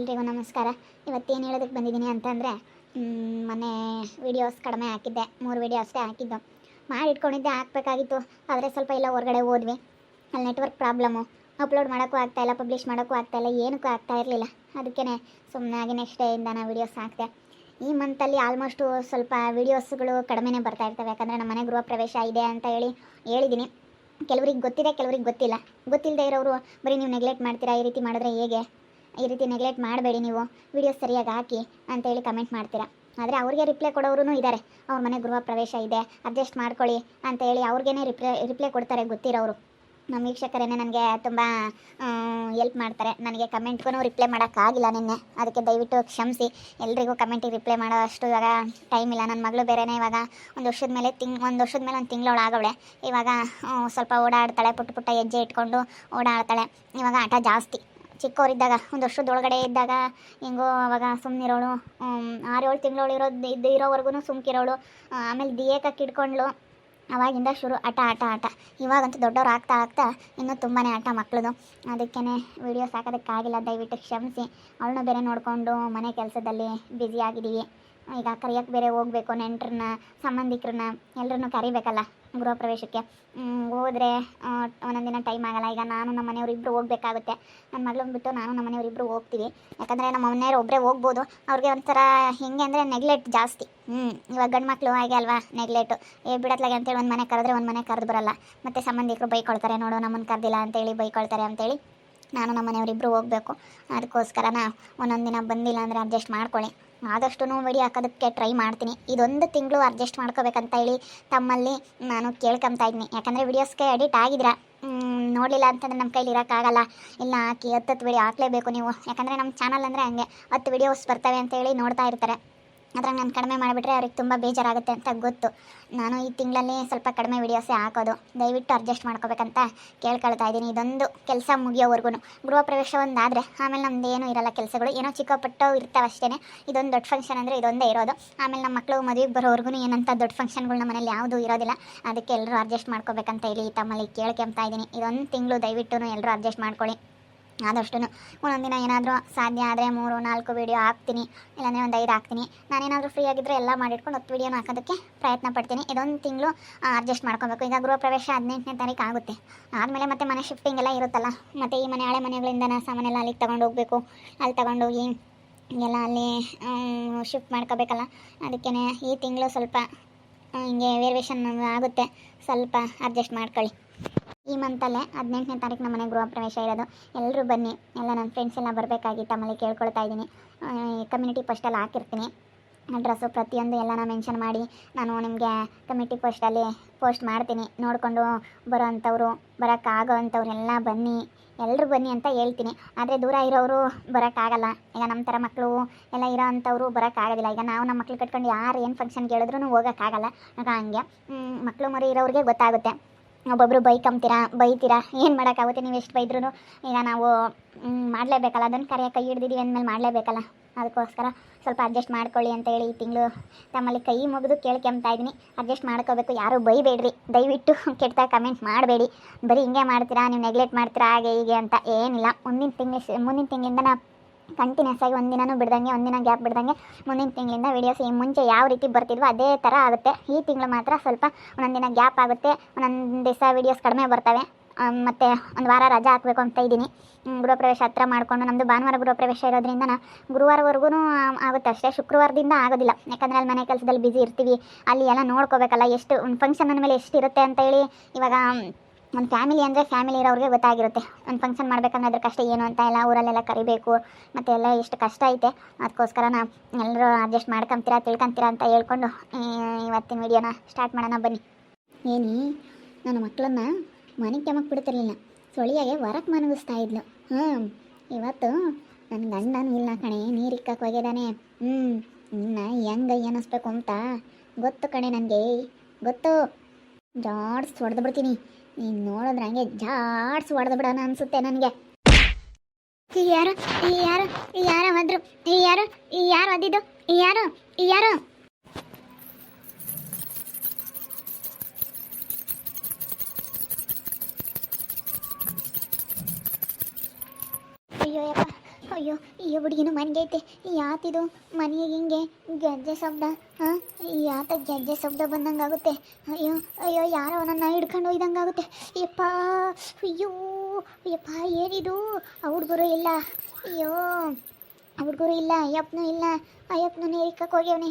ಎಲ್ರಿಗೂ ನಮಸ್ಕಾರ. ಇವತ್ತೇನು ಹೇಳೋದಕ್ಕೆ ಬಂದಿದ್ದೀನಿ ಅಂತಂದರೆ ಮೊನ್ನೆ ವೀಡಿಯೋಸ್ ಕಡಿಮೆ ಹಾಕಿದ್ದೆ. ಮೂರು ವೀಡಿಯೋ ಅಷ್ಟೇ ಹಾಕಿದ್ದು. ಮಾಡಿಟ್ಕೊಂಡಿದ್ದೆ, ಹಾಕಬೇಕಾಗಿತ್ತು. ಆದರೆ ಸ್ವಲ್ಪ ಎಲ್ಲ ಹೊರಗಡೆ ಹೋದ್ವಿ. ಅಲ್ಲಿ ನೆಟ್ವರ್ಕ್ ಪ್ರಾಬ್ಲಮ್ಮು ಅಪ್ಲೋಡ್ ಮಾಡೋಕ್ಕೂ ಆಗ್ತಾಯಿಲ್ಲ ಪಬ್ಲಿಷ್ ಮಾಡೋಕ್ಕೂ ಆಗ್ತಾಯಿಲ್ಲ ಏನಕ್ಕೂ ಆಗ್ತಾ ಇರಲಿಲ್ಲ. ಅದಕ್ಕೇ ಸುಮ್ಮನೆ ಆಗಿ ನೆಕ್ಸ್ಟ್ ಡೇಯಿಂದ ನಾನು ವೀಡಿಯೋಸ್ ಹಾಕಿದೆ. ಈ ಮಂತಲ್ಲಿ ಆಲ್ಮೋಸ್ಟು ಸ್ವಲ್ಪ ವೀಡಿಯೋಸ್ಗಳು ಕಡಿಮೆನೇ ಬರ್ತಾ ಇರ್ತವೆ. ಯಾಕಂದರೆ ನಮ್ಮ ಮನೆ ಗೃಹ ಪ್ರವೇಶ ಇದೆ ಅಂತ ಹೇಳಿ ಹೇಳಿದ್ದೀನಿ ಕೆಲವ್ರಿಗೆ ಗೊತ್ತಿದೆ, ಕೆಲವ್ರಿಗೆ ಗೊತ್ತಿಲ್ಲ. ಗೊತ್ತಿಲ್ಲದೆ ಇರೋರು, ಬರೀ ನೀವು ನೆಗ್ಲೆಕ್ಟ್ ಮಾಡ್ತೀರಾ, ಈ ರೀತಿ ಮಾಡಿದ್ರೆ ಹೇಗೆ? ಈ ರೀತಿ ನೆಗ್ಲೆಕ್ಟ್ ಮಾಡಬೇಡಿ ನೀವು. ವಿಡಿಯೋಸ್ ಸರಿಯಾಗಿ ಹಾಕಿ ಅಂತೇಳಿ ಕಮೆಂಟ್ ಮಾಡ್ತೀರಾ. ಆದರೆ ಅವ್ರಿಗೆ ರಿಪ್ಲೈ ಕೊಡೋರು ಇದ್ದಾರೆ ಅವ್ರ ಮನೆ ಗೃಹ ಪ್ರವೇಶ ಇದೆ ಅಡ್ಜಸ್ಟ್ ಮಾಡ್ಕೊಳ್ಳಿ ಅಂತ ಹೇಳಿ ಅವ್ರಿಗೇನೆ ರಿಪ್ಲೈ ರಿಪ್ಲೈ ಕೊಡ್ತಾರೆ ಗೊತ್ತಿರೋರು ನಮ್ಮ ವೀಕ್ಷಕರೇ ನನಗೆ ತುಂಬ ಎಲ್ಪ್ ಮಾಡ್ತಾರೆ. ನನಗೆ ಕಮೆಂಟ್ಗೂ ರಿಪ್ಲೈ ಮಾಡೋಕ್ಕಾಗಿಲ್ಲ ನಿನ್ನೆ. ಅದಕ್ಕೆ ದಯವಿಟ್ಟು ಕ್ಷಮಿಸಿ. ಎಲ್ರಿಗೂ ಕಮೆಂಟಿಗೆ ರಿಪ್ಲೈ ಮಾಡೋ ಅಷ್ಟು ಇವಾಗ ಟೈಮ್ ಇಲ್ಲ. ನನ್ನ ಮಗಳು ಬೇರೆನೇ ಇವಾಗ ಒಂದು ವರ್ಷದ ಮೇಲೆ ತಿಂಗ್, ಒಂದು ವರ್ಷದ ಮೇಲೆ ಒಂದು ತಿಂಗಳೊಳು ಆಗವಳೆ. ಇವಾಗ ಸ್ವಲ್ಪ ಓಡಾಡ್ತಾಳೆ, ಪುಟ್ಟ ಪುಟ್ಟ ಹೆಜ್ಜೆ ಇಟ್ಕೊಂಡು ಓಡಾಡ್ತಾಳೆ. ಇವಾಗ ಆಟ ಜಾಸ್ತಿ. ಚಿಕ್ಕವರಿದ್ದಾಗ, ಒಂದು ವರ್ಷದೊಳಗಡೆ ಇದ್ದಾಗ, ಹೆಂಗೋ ಅವಾಗ ಸುಮ್ಮನಿರೋಳು ಆರು ಏಳು ತಿಂಗಳು ಇರೋದು ಇದ್ದು ಇರೋವರೆಗೂ ಸುಮ್ಕಿರೋಳು ಆಮೇಲೆ ದಿಯೇಕಕ್ಕೆ ಇಟ್ಕೊಂಡ್ಳು. ಅವಾಗಿಂದ ಶುರು ಆಟ ಆಟ ಆಟ. ಇವಾಗಂತೂ ದೊಡ್ಡವ್ರು ಆಗ್ತಾ ಆಗ್ತಾ ಇನ್ನೂ ತುಂಬಾ ಆಟ ಮಕ್ಳದು. ಅದಕ್ಕೇ ವೀಡಿಯೋಸ್ ಹಾಕೋದಕ್ಕಾಗಿಲ್ಲ ದಯವಿಟ್ಟು ಕ್ಷಮಿಸಿ. ಅವಳನ್ನೂ ಬೇರೆ ನೋಡಿಕೊಂಡು ಮನೆ ಕೆಲಸದಲ್ಲಿ ಬ್ಯುಸಿ ಆಗಿದ್ದೀವಿ ಈಗ ಕರಿಯೋಕ್ಕೆ ಬೇರೆ ಹೋಗ್ಬೇಕು ನೆಂಟ್ರನ್ನ, ಸಂಬಂಧಿಕರನ್ನ ಎಲ್ಲರನ್ನೂ ಕರಿಬೇಕಲ್ಲ. ಗೃಹ ಪ್ರವೇಶಕ್ಕೆ ಹೋದರೆ ದಿನ ಟೈಮ್ ಆಗಲ್ಲ. ಈಗ ನಾನು ನಮ್ಮ ಮನೆಯವ್ರು ಇಬ್ಬರು ಹೋಗ್ಬೇಕಾಗುತ್ತೆ. ನನ್ನ ಮಗಳನ್ನ ಬಿಟ್ಟು ನಾನು ನಮ್ಮ ಮನೆಯವರು ಇಬ್ಬರು ಹೋಗ್ತೀವಿ. ಯಾಕಂದರೆ ನಮ್ಮ ಮನೆಯವರು ಒಬ್ಬರೇ ಹೋಗ್ಬೋದು. ಅವ್ರಿಗೆ ಒಂಥರ ಹೇಗೆ ಅಂದರೆ ನೆಗ್ಲೆಕ್ಟ್ ಜಾಸ್ತಿ. ಹ್ಞೂ ಇವಾಗ ಗಂಡು ಮಕ್ಕಳು ಹಾಗೆ ಅಲ್ವಾ ನೆಗ್ಲೆಟು ಏ, ಬಿಡತ್ಲಾಗೆ ಅಂತೇಳಿ ಒಂದು ಮನೆ ಕರೆದ್ರೆ ಒಂದು ಮನೆ ಕರೆದು ಬರಲ್ಲ. ಮತ್ತು ಸಂಬಂಧಿಕರು ಬೈಕೊಳ್ತಾರೆ, ನೋಡು ನಮ್ಮನ್ನು ಕರೆದಿಲ್ಲ ಅಂತೇಳಿ ಬೈಕೊಳ್ತಾರೆ ಅಂತೇಳಿ ನಾನು ನಮ್ಮ ಮನೆಯವರಿಬ್ಬರು ಹೋಗಬೇಕು. ಅದಕ್ಕೋಸ್ಕರ ಒಂದೊಂದು ದಿನ ಬಂದಿಲ್ಲ ಅಂದರೆ ಅಡ್ಜಸ್ಟ್ ಮಾಡ್ಕೊಳ್ಳಿ. ಆದಷ್ಟು ವಿಡಿಯೋ ಹಾಕೋದಕ್ಕೆ ಟ್ರೈ ಮಾಡ್ತೀನಿ. ಇದೊಂದು ತಿಂಗಳು ಅಡ್ಜಸ್ಟ್ ಮಾಡ್ಕೋಬೇಕಂತ ಹೇಳಿ ತಮ್ಮಲ್ಲಿ ನಾನು ಕೇಳ್ಕೊತಾ ಇದ್ದೀನಿ ಯಾಕಂದರೆ ವಿಡಿಯೋಸ್ಗೆ ಎಡಿಟ್ ಆಗಿದ್ರ. ನೋಡಲಿಲ್ಲ ಅಂತಂದ್ರೆ ನಮ್ಮ ಕೈಲಿ ಇರೋಕ್ಕಾಗಲ್ಲ. ಇಲ್ಲ, ಹಾಕಿ ಹತ್ತು ಹತ್ತು ವಿಡಿಯೋ ಹಾಕಲೇಬೇಕು ನೀವು. ಯಾಕಂದರೆ ನಮ್ಮ ಚಾನಲ್ ಅಂದರೆ ಹಂಗೆ. ಹತ್ತು ವಿಡಿಯೋಸ್ ಬರ್ತವೆ ಅಂತೇಳಿ ನೋಡ್ತಾ ಇರ್ತಾರೆ. ಅದ್ರಾಗ ನಾನು ಕಡಿಮೆ ಮಾಡಿಬಿಟ್ರೆ ಅವ್ರಿಗೆ ತುಂಬ ಬೇಜಾರಾಗುತ್ತೆ ಅಂತ ಗೊತ್ತು. ನಾನು ಈ ತಿಂಗಳಲ್ಲಿ ಸ್ವಲ್ಪ ಕಡಿಮೆ ವಿಡಿಯೋಸೇ ಹಾಕೋದು. ದಯವಿಟ್ಟು ಅಡ್ಜಸ್ಟ್ ಮಾಡ್ಕೋಬೇಕಂತ ಕೇಳ್ಕೊಳ್ತಾ ಇದ್ದೀನಿ. ಇದೊಂದು ಕೆಲಸ ಮುಗಿಯೋವರೆಗೂ ಗೃಹ ಪ್ರವೇಶ ಒಂದಾದರೆ ಆಮೇಲೆ ನಮ್ದು ಏನೂ ಇರಲ್ಲ ಕೆಲಸಗಳು. ಏನೋ ಚಿಕ್ಕಪಟ್ಟು ಇರ್ತಾವೆ ಅಷ್ಟೇ ಇದೊಂದು ದೊಡ್ಡ ಫಂಕ್ಷನ್ ಅಂದರೆ ಇದೊಂದೇ ಇರೋದು. ಆಮೇಲೆ ನಮ್ಮ ಮಕ್ಕಳು ಮದುವೆಗೆ ಬರೋವರೆಗೂ ಏನಂತ ದೊಡ್ಡ ಫಂಕ್ಷನ್ಗಳು ನಮ್ಮ ಮನೇಲಿ ಯಾವುದೂ ಇರೋದಿಲ್ಲ. ಅದಕ್ಕೆ ಎಲ್ಲರೂ ಅಡ್ಜಸ್ಟ್ ಮಾಡ್ಕೋಬೇಕಂತ ಹೇಳಿ ತಮ್ಮಲ್ಲಿ ಕೇಳ್ಕೊಂತಾ ಇದ್ದೀನಿ. ಇದೊಂದು ತಿಂಗಳು ದಯವಿಟ್ಟು ಎಲ್ಲರೂ ಅಡ್ಜಸ್ಟ್ ಮಾಡ್ಕೊಳ್ಳಿ. ಆದಷ್ಟು ಒಂದೊಂದು ದಿನ ಏನಾದರೂ ಸಾಧ್ಯ ಆದರೆ ಮೂರು, ನಾಲ್ಕು ವೀಡಿಯೋ ಹಾಕ್ತೀನಿ. ಇಲ್ಲಾಂದರೆ ಒಂದು ಐದು ಹಾಕ್ತೀನಿ. ನಾನೇನಾದರೂ ಫ್ರೀ ಆಗಿದ್ದರೆ ಎಲ್ಲ ಮಾಡಿಟ್ಕೊಂಡು ಹತ್ತು ವೀಡಿಯೋನ ಹಾಕೋದಕ್ಕೆ ಪ್ರಯತ್ನ ಪಡ್ತೀನಿ. ಇದೊಂದು ತಿಂಗಳು ಅಡ್ಜಸ್ಟ್ ಮಾಡ್ಕೊಬೇಕು. ಈಗ ಗೃಹ ಪ್ರವೇಶ ಹದಿನೆಂಟನೇ ತಾರೀಕು ಆಗುತ್ತೆ. ಆದಮೇಲೆ ಮತ್ತೆ ಮನೆ ಶಿಫ್ಟಿಂಗ್ ಎಲ್ಲ ಇರುತ್ತಲ್ಲ. ಮತ್ತು ಈ ಮನೆ, ಹಳೆ ಮನೆಗಳಿಂದ ಸಾಮಾನೆಲ್ಲ ಅಲ್ಲಿಗೆ ತಗೊಂಡು ಹೋಗಬೇಕು. ಅಲ್ಲಿ ತಗೊಂಡೋಗಿ ಎಲ್ಲ ಅಲ್ಲಿ ಶಿಫ್ಟ್ ಮಾಡ್ಕೋಬೇಕಲ್ಲ. ಅದಕ್ಕೇ ಈ ತಿಂಗಳು ಸ್ವಲ್ಪ ಹಿಂಗೆ ವೇರಿಯೇಷನ್ ಆಗುತ್ತೆ. ಸ್ವಲ್ಪ ಅಡ್ಜಸ್ಟ್ ಮಾಡ್ಕೊಳ್ಳಿ. ಈ ಮಂತಲ್ಲೇ ಹದಿನೆಂಟನೇ ತಾರೀಕು ನಮ್ಮ ಮನೆ ಗೃಹ ಪ್ರವೇಶ ಇರೋದು. ಎಲ್ಲರೂ ಬನ್ನಿ. ಎಲ್ಲ ನನ್ನ ಫ್ರೆಂಡ್ಸ್ ಎಲ್ಲ ಬರಬೇಕಾಗಿತ್ತು ತಮ್ಮಲ್ಲಿ ಕೇಳ್ಕೊಳ್ತಾ ಇದ್ದೀನಿ. ಕಮ್ಯುನಿಟಿ ಪೋಸ್ಟಲ್ಲಿ ಹಾಕಿರ್ತೀನಿ. ಅಡ್ರೆಸ್ಸು ಪ್ರತಿಯೊಂದು ಎಲ್ಲನ ಮೆನ್ಷನ್ ಮಾಡಿ ನಾನು ನಿಮಗೆ ಕಮ್ಯುನಿಟಿ ಪೋಸ್ಟಲ್ಲಿ ಪೋಸ್ಟ್ ಮಾಡ್ತೀನಿ. ನೋಡಿಕೊಂಡು ಬರೋ ಅಂಥವ್ರು ಬರೋಕ್ಕಾಗೋ ಅಂಥವ್ರೆಲ್ಲ ಬನ್ನಿ. ಎಲ್ಲರೂ ಬನ್ನಿ ಅಂತ ಹೇಳ್ತೀನಿ. ಆದರೆ ದೂರ ಇರೋರು ಬರೋಕ್ಕಾಗಲ್ಲ. ಈಗ ನಮ್ಮ ಥರ ಮಕ್ಕಳು ಎಲ್ಲ ಇರೋ ಅಂಥವ್ರು ಬರೋಕ್ಕಾಗೋದಿಲ್ಲ. ಈಗ ನಾವು ನಮ್ಮ ಮಕ್ಳು ಕಟ್ಕೊಂಡು ಯಾರು ಏನು ಫಂಕ್ಷನ್ಗೆ ಹೇಳಿದ್ರು ಹೋಗೋಕ್ಕಾಗಲ್ಲ. ಆಗ ಹಂಗೆ ಮಕ್ಕಳು ಮರಿ ಇರೋರಿಗೆ ಗೊತ್ತಾಗುತ್ತೆ. ಒಬ್ಬೊಬ್ಬರು ಬೈಕಂಬ್ತೀರಾ, ಬೈತೀರಾ, ಏನು ಮಾಡೋಕ್ಕಾಗುತ್ತೆ ನೀವು ಎಷ್ಟು ಬೈದ್ರೂ ಈಗ ನಾವು ಮಾಡಲೇಬೇಕಲ್ಲ ಅದನ್ನು ಕರೆಯ ಕೈ ಹಿಡ್ದಿದ್ದೀವಿ ಅಂದಮೇಲೆ ಮಾಡಲೇಬೇಕಲ್ಲ? ಅದಕ್ಕೋಸ್ಕರ ಸ್ವಲ್ಪ ಅಡ್ಜಸ್ಟ್ ಮಾಡ್ಕೊಳ್ಳಿ ಅಂತ ಹೇಳಿ ಈ ತಿಂಗಳು ತಮ್ಮಲ್ಲಿ ಕೈ ಮುಗಿದು ಕೇಳ್ಕೊಂತಾ ಇದ್ದೀನಿ. ಅಡ್ಜಸ್ಟ್ ಮಾಡ್ಕೋಬೇಕು, ಯಾರೂ ಬೈಬೇಡ್ರಿ. ದಯವಿಟ್ಟು ಕೆಟ್ಟ ಕಮೆಂಟ್ ಮಾಡಬೇಡಿ. ಬರೀ ಹಿಂಗೆ ಮಾಡ್ತೀರಾ, ನೀವು ನೆಗ್ಲೆಕ್ಟ್ ಮಾಡ್ತೀರಾ, ಹಾಗೆ ಹೀಗೆ ಅಂತ ಏನಿಲ್ಲ. ಮುಂದಿನ ತಿಂಗಳು ಮುಂದಿನ ತಿಂಗಳಿಂದ ನಾ ಕಂಟಿನ್ಯೂಸ್ ಆಗಿ ಒಂದಿನೂ ಬಿಡ್ದಂಗೆ ಒಂದಿನ ಗ್ಯಾಪ್ ಬಿಡ್ದಂಗೆ ಮುಂದಿನ ತಿಂಗಳಿಂದ ವೀಡಿಯೋಸ್ ಈ ಮುಂಚೆ ಯಾವ ರೀತಿ ಬರ್ತಿದ್ವೋ ಅದೇ ಥರ ಆಗುತ್ತೆ. ಈ ತಿಂಗಳು ಮಾತ್ರ ಸ್ವಲ್ಪ ಒಂದೊಂದು ದಿನ ಗ್ಯಾಪ್ ಆಗುತ್ತೆ. ಒಂದೊಂದು ದಿವಸ ವೀಡಿಯೋಸ್ ಕಡಿಮೆ ಬರ್ತವೆ. ಮತ್ತು ಒಂದು ವಾರ ರಜಾ ಹಾಕಬೇಕು ಅಂತ ಇದ್ದೀನಿ. ಗೃಹಪ್ರವೇಶ ಗೃಹ ಪ್ರವೇಶ ಹತ್ರ ಮಾಡಿಕೊಂಡು ನಮ್ಮದು ಭಾನುವಾರ ಗೃಹಪ್ರವೇಶ ಇರೋದ್ರಿಂದ ನಾ ಗುರುವಾರವರೆಗೂ ಆಗುತ್ತೆ ಅಷ್ಟೇ. ಶುಕ್ರವಾರದಿಂದ ಆಗೋದಿಲ್ಲ. ಯಾಕಂದರೆ ಅಲ್ಲಿ ಮನೆ ಕೆಲಸದಲ್ಲಿ ಬ್ಯುಸಿ ಇರ್ತೀವಿ. ಅಲ್ಲಿ ಎಲ್ಲ ನೋಡ್ಕೋಬೇಕಲ್ಲ, ಎಷ್ಟು ಒಂದು ಫಂಕ್ಷನ್ ಅಂದಮೇಲೆ ಎಷ್ಟು ಇರುತ್ತೆ ಅಂತ ಹೇಳಿ ಇವಾಗ ಒಂದು ಫ್ಯಾಮಿಲಿ ಅಂದರೆ ಫ್ಯಾಮಿಲಿ ಇರೋರಿಗೆ ಗೊತ್ತಾಗಿರುತ್ತೆ. ಒಂದು ಫಂಕ್ಷನ್ ಮಾಡಬೇಕಂದ್ರೆ ಅದ್ರ ಕಷ್ಟ ಏನು ಅಂತ ಎಲ್ಲ ಊರಲ್ಲೆಲ್ಲ ಕರಿಬೇಕು, ಮತ್ತು ಎಲ್ಲ ಎಷ್ಟು ಕಷ್ಟ ಐತೆ, ಅದಕ್ಕೋಸ್ಕರ ಎಲ್ಲರೂ ಅಡ್ಜಸ್ಟ್ ಮಾಡ್ಕೊಂತೀರಾ, ತಿಳ್ಕೊಂತೀರಾ ಅಂತ ಹೇಳ್ಕೊಂಡು ಇವತ್ತಿನ ವಿಡಿಯೋನ ಸ್ಟಾರ್ಟ್ ಮಾಡೋಣ ಬನ್ನಿ. ಏನಿ, ನನ್ನ ಮಕ್ಕಳನ್ನ ಮನೆಗೆ ಕೆಮ್ಮಕ್ಕೆ ಬಿಡ್ತಿರ್ಲಿಲ್ಲ. ಸೊಳಿಯಾಗೆ ಹೊರಕ್ಕೆ ಮನಗಿಸ್ತಾ ಇದ್ಲು. ಹ್ಞೂ ಇವತ್ತು ನನ್ನ ಗಂಡನೂ ಇಲ್ಲ ಕಣೆ ನೀರಿಕ್ಕಕ್ಕೆ ಹೋಗಿದ್ದಾನೆ. ಹ್ಞೂ ಇನ್ನು ಹೆಂಗೆ ಏನಿಸ್ಬೇಕು ಅಂತ ಗೊತ್ತು ಕಣೆ ನನಗೆ. ಗೊತ್ತು. ಜಾಡ್ಸ್ ಹೊಡೆದು ಬಿಡ್ತೀನಿ. ನೀನು ನೋಡಿದ್ರೆ ಹಂಗೆ ಜಾಡ್ಸ್ ಹೊಡೆದು ಬಿಡೋಣ ಅನಿಸುತ್ತೆ ನನಗೆ. ಯಾರು ಯಾರು ಯಾರ ಬಂದ್ರು? ಯಾರು ಯಾರು ಅದಿದ್ದು? ಯಾರು ಯಾರು? ಅಯ್ಯೋ, ಈ ಹುಡುಗಿನೂ ಮನೆಗೆ ಐತೆ. ಯಾತಿದು ಮನೆಗೆ ಹಿಂಗೆ ಗೆಜ್ಜೆ ಶಬ್ದ ಹಾಂ? ಯಾತ ಗೆಜ್ಜೆ ಶಬ್ದ ಬಂದಂಗಾಗುತ್ತೆ. ಅಯ್ಯೋ ಅಯ್ಯೋ, ಯಾರೋ ನನ್ನ ಹಿಡ್ಕೊಂಡು ಒಯ್ದಂಗಾಗುತ್ತೆ ಯಪ್ಪ, ಅಯ್ಯೋ, ಯಪ್ಪ, ಏನಿದು? ಹುಡುಗರು ಇಲ್ಲ. ಅಯ್ಯೋ ಹುಡುಗರು ಇಲ್ಲ ಅಯ್ಯಪ್ಪನೂ ಇಲ್ಲ. ಅಯ್ಯಪ್ಪನೂ ಏರಿಕಕ್ಕೆ ಹೋಗ್ಯವನೆ.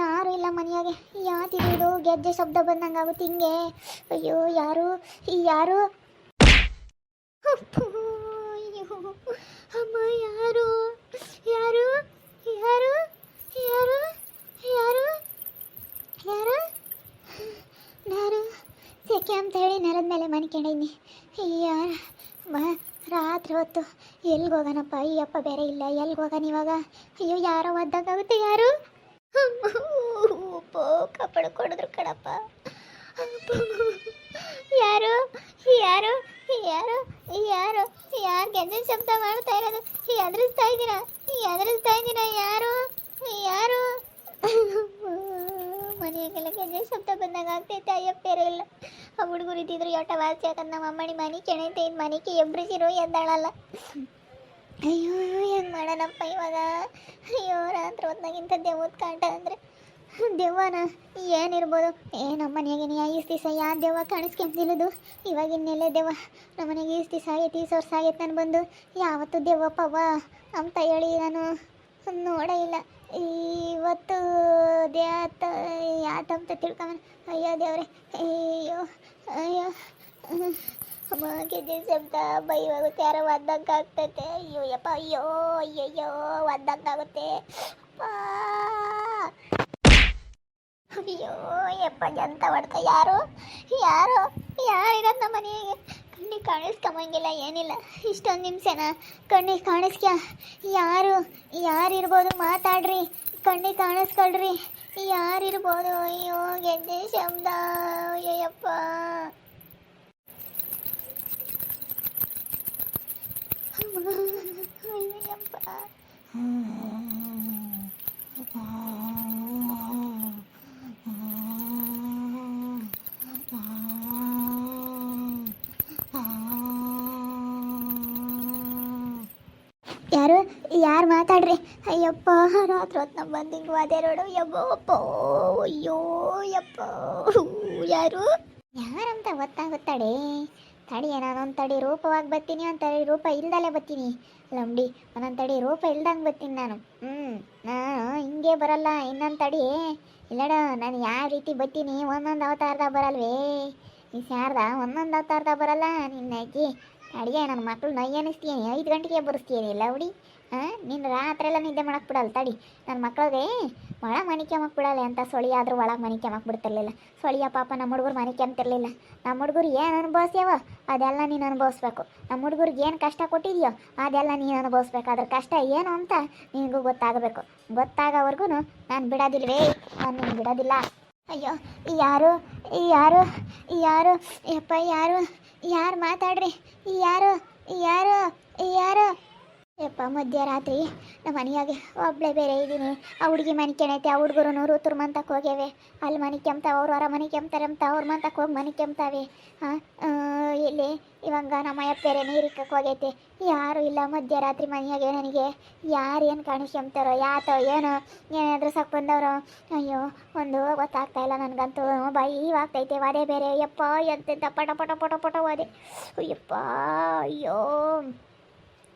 ಯಾರು ಇಲ್ಲ ಮನೆಯಾಗೆ. ಯಾತಿದು ಗೆಜ್ಜೆ ಶಬ್ದ ಬಂದಂಗಾಗುತ್ತೆ ಹಿಂಗೆ. ಅಯ್ಯೋ, ಯಾರು ಯಾರು ಅಪ್ಪೋ, ಅಯ್ಯೋ ಅಮ್ಮ ಯಾರು ಯಾರು ಯಾರು ಯಾರು ಯಾರು ಯಾರು ನಾನು ಸೆಕೆ ಅಂತ ಹೇಳಿ ನೆಲದ ಮನ್ಕೊಂಡಿನಿ ಯಾರ ರಾತ್ರಿ ಹೊತ್ತು ಎಲ್ಗೆ ಹೋಗೋಣಪ್ಪ ಅಯ್ಯಪ್ಪ ಬೇರೆ ಇಲ್ಲ ಎಲ್ಗೆ ಹೋಗೋಣ ಇವಾಗ ಅಯ್ಯೋ ಯಾರೋ ಒದ್ದಾಗುತ್ತೆ ಯಾರು ಕಪ್ಪಳ ಕೊಡಿದ್ರು ಕಣಪ್ಪ. ಯಾರು ಯಾರು ಯಾರು ಯಾರು ಯಾರು ಗೆಜ್ಜೆ ಶಬ್ದ ಮಾಡ್ತಾ ಇರೋದು ಎದುರಿಸ್ತಾ ಇದ್ದೀರಾ ಎದುರಿಸ್ತಾ ಇದ್ದೀರಾ ಯಾರು ಯಾರು ಮನೆಯಾಗೆಲ್ಲ ಗೆಜ್ಜೆ ಶಬ್ದ ಬಂದಾಗ ಆಗ್ತೈತೆ ಅಯ್ಯಪ್ಪೇರೆ ಇಲ್ಲ ಆ ಹುಡುಗರು ಇದ್ದಿದ್ರು, ಯೋಟ ವಾಸಿ ಯಾಕಂದ್ರೆ ನಮ್ಮ ಅಮ್ಮನಿ ಮನೆ, ಕೆಣೈತೆ ಇದು ಮನೆಗೆ ಎಬ್ರಿಸಿರು ಎದ್ದಾಳಲ್ಲ ಅಯ್ಯೋ ಏನು ಮಾಡೋಣಪ್ಪ ಇವಾಗ? ಅಯ್ಯೋ, ರಾತ್ರಿ ಹೊತ್ತಾಗಿಂತ ದೇವದ ಕಾಂಟ ಅಂದ್ರೆ. ದೆವ್ವನ ಏನಿರ್ಬೋದು? ಏ, ನಮ್ಮ ಮನೆಯಾಗೆ ಈಸ್ ದಿವಸ ಯಾವ ದೆವ್ವ ಕಾಣಿಸ್ಕೊಂತಿಲ್ಲದು ಇವಾಗ ಇನ್ನೆಲ್ಲೇ ದೆವ್ವ? ನಮ್ಮ ಮನೆಗೆ ಈಸ್ ದಿವಸ ಆಗೈತಿ, ಈ ವರ್ಷ ಆಗೈತೆ ನಾನು ಬಂದು. ಯಾವತ್ತು ದೆವ್ವಪ್ಪವ್ವ? ಪವ್ವ ಅಂತ ಹೇಳಿ ನಾನು ನೋಡೇ ಇಲ್ಲ. ಇವತ್ತು ದ್ಯಾತ ಯಾತಂತ ತಿಳ್ಕೊಂಬ ಅಯ್ಯೋ ದೇವ್ರೆ, ಅಯ್ಯೋ ಅಯ್ಯೋ. ಗೆಜ್ಜೆ ಶಬ್ದ ಬೈವಾಗುತ್ತೆ ಯಾರೋ ಒದ್ದಂಗೆ ಆಗ್ತೈತೆ. ಅಯ್ಯೋ, ಯಪ್ಪ, ಅಯ್ಯೋ, ಅಯ್ಯಯ್ಯೋ ಒದ್ದಂಗಾಗುತ್ತೆ ಅಪ್ಪಾ. ಅಯ್ಯೋ, ಯಪ್ಪ ಜಂತ ಹೊಡ್ತ ಯಾರು? ಯಾರು? ಯಾರಿರೋದು ನಮ್ಮ ಮನೆಗೆ? ಕಾಣಿಸ್ಕೊಂಬಂಗಿಲ್ಲ ಏನಿಲ್ಲ. ಇಷ್ಟೊಂದು ನಿಮಿಷನ ಕಣ್ಣಿಗೆ ಕಾಣಿಸ್ಕ್ಯ? ಯಾರು, ಯಾರಿರ್ಬೋದು ಮಾತಾಡ್ರಿ. ಕಣ್ಣಿಗೆ ಕಾಣಿಸ್ಕೊಳ್ರಿ. ಯಾರಿರ್ಬೋದು? ಅಯ್ಯೋ, ಗೆದ್ದೆ ಶಬ್ದ ಅಯ್ಯಪ್ಪ ಅಯ್ಯಪ್ಪ ಯಾರು ಯಾರು ಮಾತಾಡ್ರಿ? ಅಯ್ಯಪ್ಪ ರಾತ್ರಿ ಹೊತ್ತು ನಮ್ಮ ಬಂದಿಂಗ್ ಅದೇ ನೋಡು ಯಪ್ಪೋ ಅಯ್ಯೋ ಯಪ್ಪ ಯಾರು? ಯಾರಂತ ಗೊತ್ತಾಗುತ್ತಾಡೆ ತಡಿ ನಾನೊಂದು ತಡಿ ರೂಪವಾಗಿ ಬರ್ತೀನಿ, ಒಂದು ತಡಿ ರೂಪ ಇಲ್ದಲೇ ಬರ್ತೀನಿ. ಲಂಬಡಿ ಒಂದೊಂದು ತಡಿ ರೂಪ ಇಲ್ದಂಗೆ ಬರ್ತೀನಿ ನಾನು. ಹ್ಞೂ ನಾನು ಹಿಂಗೆ ಬರಲ್ಲ, ಇನ್ನೊಂದು ತಡಿ. ಇಲ್ಲಡ, ನಾನು ಯಾವ ರೀತಿ ಬರ್ತೀನಿ? ಒಂದೊಂದು ಅವತಾರದಾಗ ಬರಲ್ವೇ? ಈ ಶಾರದ ಒಂದೊಂದು ಅವತಾರದಾಗ ಬರಲ್ಲ ನಿನ್ನ ಅಡಿಗೆ ನನ್ನ ಮಕ್ಳು ನೈ ಅನ್ನಿಸ್ತೀನಿ. ಐದು ಗಂಟೆಗೆ ಬರೆಸ್ತೀನಿ ಹುಡಿ ಹಾಂ ನಿನ್ನ ರಾತ್ರಿ ಎಲ್ಲ ನಿದ್ದೆ ಮಾಡಕ್ಕೆ ಬಿಡಲ್ಲ, ತಡಿ. ನನ್ನ ಮಕ್ಳಿಗೆ ಒಳಗೆ ಮನೆ ಕೆಮ್ಮಕ್ಕೆ ಬಿಡಲ್ಲ ಅಂತ ಸೊಳಿ ಆದರೂ ಒಳಗೆ ಮನೆ ಕೆಮ್ಮಕ್ಕೆ ಬಿಡ್ತಿರ್ಲಿಲ್ಲ. ಸೊಳಿಯ ಪಾಪ ನಮ್ಮ ಹುಡುಗರು ಮನೆ ಕೆಮ್ತಿರ್ಲಿಲ್ಲ. ನಮ್ಮ ಹುಡುಗರು ಏನು ಅನುಭವಿಸ್ಯಾವ ಅದೆಲ್ಲ ನೀನು ಅನುಭವಿಸ್ಬೇಕು. ನಮ್ಮ ಹುಡುಗರಿಗೆ ಏನು ಕಷ್ಟ ಕೊಟ್ಟಿದೆಯೋ ಅದೆಲ್ಲ ನೀನು ಅನುಭವಿಸ್ಬೇಕು. ಅದ್ರ ಕಷ್ಟ ಏನು ಅಂತ ನಿನಗೂ ಗೊತ್ತಾಗಬೇಕು. ಗೊತ್ತಾಗೋವರೆಗೂ ನಾನು ಬಿಡೋದಿಲ್ವೇ? ನಾನು ನಿನ್ನ ಬಿಡೋದಿಲ್ಲ. ಅಯ್ಯೋ ಯಾರು ಯಾರು ಯಾರು, ಯಪ್ಪ ಯಾರು ಯಾರು ಮಾತಾಡ್ರಿ? ಯಾರು ಯಾರು ಯಾರು? ಯಪ್ಪ, ಮಧ್ಯರಾತ್ರಿ ನಮ್ಮ ಮನೆಯಾಗೆ ಒಬ್ಬಳೇ ಬೇರೆ ಇದ್ದೀನಿ. ಆ ಹುಡುಗಿ ಮನೆ ಕೆಣೈತೆ, ಆ ಹುಡುಗರು ನೂರು ತುರ್ಮಂತಕ್ಕೆ ಹೋಗ್ಯವೆ. ಅಲ್ಲಿ ಮನೆ ಕೆಮ್ತಾವ, ಅವ್ರು ಹೊರ ಮನೆ ಕೆಮ್ತಾರೆ ಅಂತ ಅವ್ರ ಮಂತಕ್ಕೆ ಹೋಗಿ ಮನೆ ಕೆಮ್ತಾವೆ. ಹಾಂ ಇಲ್ಲಿ ಇವಾಗ ನಮ್ಮ ಬೇರೆ ನೀರಿಕ್ಕಕ್ಕೆ ಹೋಗೈತೆ. ಯಾರು ಇಲ್ಲ ಮಧ್ಯರಾತ್ರಿ ಮನೆಯಾಗೆ ನನಗೆ. ಯಾರು ಏನು ಕಾಣಿಸ್ಕೊಂತಾರೋ ಯಾತೋ, ಏನೋ, ಏನಾದರೂ ಸಾಕು ಬಂದವರು. ಅಯ್ಯೋ, ಒಂದು ಗೊತ್ತಾಗ್ತಾ ಇಲ್ಲ ನನಗಂತೂ. ಬಾಯಿ ಇವಾಗ್ತೈತೆ ವಾದೆ ಬೇರೆ. ಯಪ್ಪ, ಎಂತೆಂತ ಪಟ ಪಟ ಪಟ ಪಟ ವಾದೆ. ಅಯ್ಯಪ್ಪ, ಅಯ್ಯೋ.